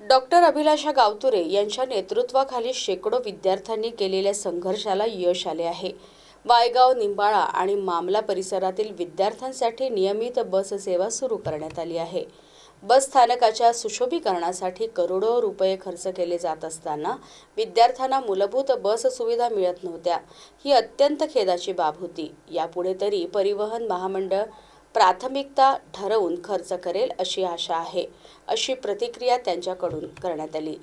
Doctor अभिलाषा गावतुरे यांच्या नेतृत्वाखाली शेकडो विद्यार्थ्यांनी केलेल्या संघर्षाला यश आले आहे. वायगाव निंबाळा आणि मामला परिसरातील विद्यार्थ्यांसाठी नियमित बस सेवा सुरू करण्यात आली आहे. बस स्थानकाच्या सुशोभीकरणासाठी करोडो रुपये खर्च केले जात असताना विद्यार्थ्यांना मूलभूत बस सुविधा मिळत नव्हत्या. ही अत्यंत खेदाची बाब होती. यापुढे तरी परिवहन महामंडळ प्राथमिकता ठरवून खर्च करेल अशी आशा आहे अशी प्रतिक्रिया त्यांच्याकडून करण्यात आली.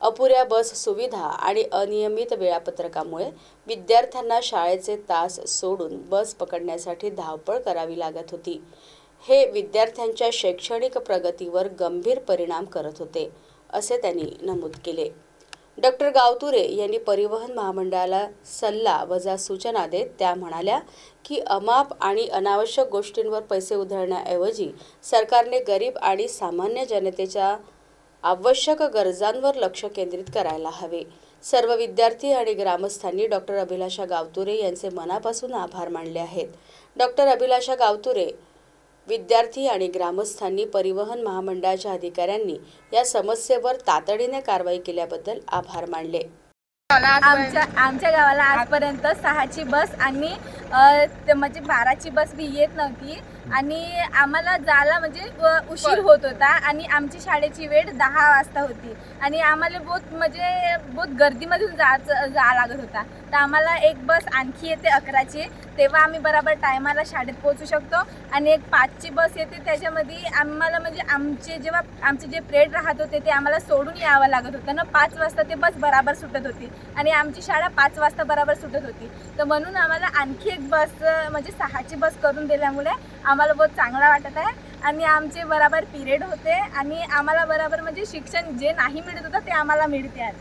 अपुऱ्या बस सुविधा आणि अनियमित वेळापत्रकामुळे विद्यार्थ्यांना शाळेचे तास सोडून बस पकडण्यासाठी धावपळ करावी लागत होती. हे विद्यार्थ्यांच्या शैक्षणिक प्रगतीवर गंभीर परिणाम करत होते असे त्यांनी नमूद केले. डॉक्टर गावतुरे यांनी परिवहन महामंडळाला सल्ला वजा सूचना देत त्या म्हणाल्या की अमाप आणि अनावश्यक गोष्टींवर पैसे उधळण्याऐवजी सरकारने गरीब आणि सामान्य जनतेच्या आवश्यक गरजांवर लक्ष केंद्रित करायला हवे. सर्व विद्यार्थी आणि ग्रामस्थांनी डॉक्टर अभिलाषा गावतुरे यांचे मनापासून आभार मानले आहेत. डॉक्टर अभिलाषा गावतुरे विद्यार्थी आणि ग्रामस्थांनी परिवहन महामंडळाच्या अधिकाऱ्यांनी या समस्येवर तातडीने कारवाई केल्याबद्दल आभार मानले. आमच्या आमच्या गावाला आजपर्यंत सहाची बस आणि ते म्हणजे बाराची बस बी येत नव्हती. आणि आम्हाला जायला म्हणजे उशीर होत होता आणि आमची शाळेची वेळ दहा वाजता होती. आणि आम्हाला बहुत म्हणजे बहुत गर्दीमधून जायचं जा लागत होता. तर आम्हाला एक बस आणखी येते अकराची. तेव्हा आम्ही बराबर टायमाला शाळेत पोहोचू शकतो. आणि एक पाचची बस येते त्याच्यामध्ये आम्हाला म्हणजे आमचे जेव्हा आमचे जे प्रेड राहत होते ते आम्हाला सोडून यावं लागत होतं ना. पाच वाजता ते बस बराबर सुटत होती. आणि आमची शाळा पाच वाजता बराबर सुटत होती. तर म्हणून आम्हाला आणखी एक बस म्हणजे सहाची बस करून दिल्यामुळे आम्हाला बहुत चांगला वाटत आहे. आणि आमचे बराबर पिरियड होते आणि आम्हाला बराबर म्हणजे शिक्षण जे नाही मिळत होतं ते आम्हाला मिळते आता.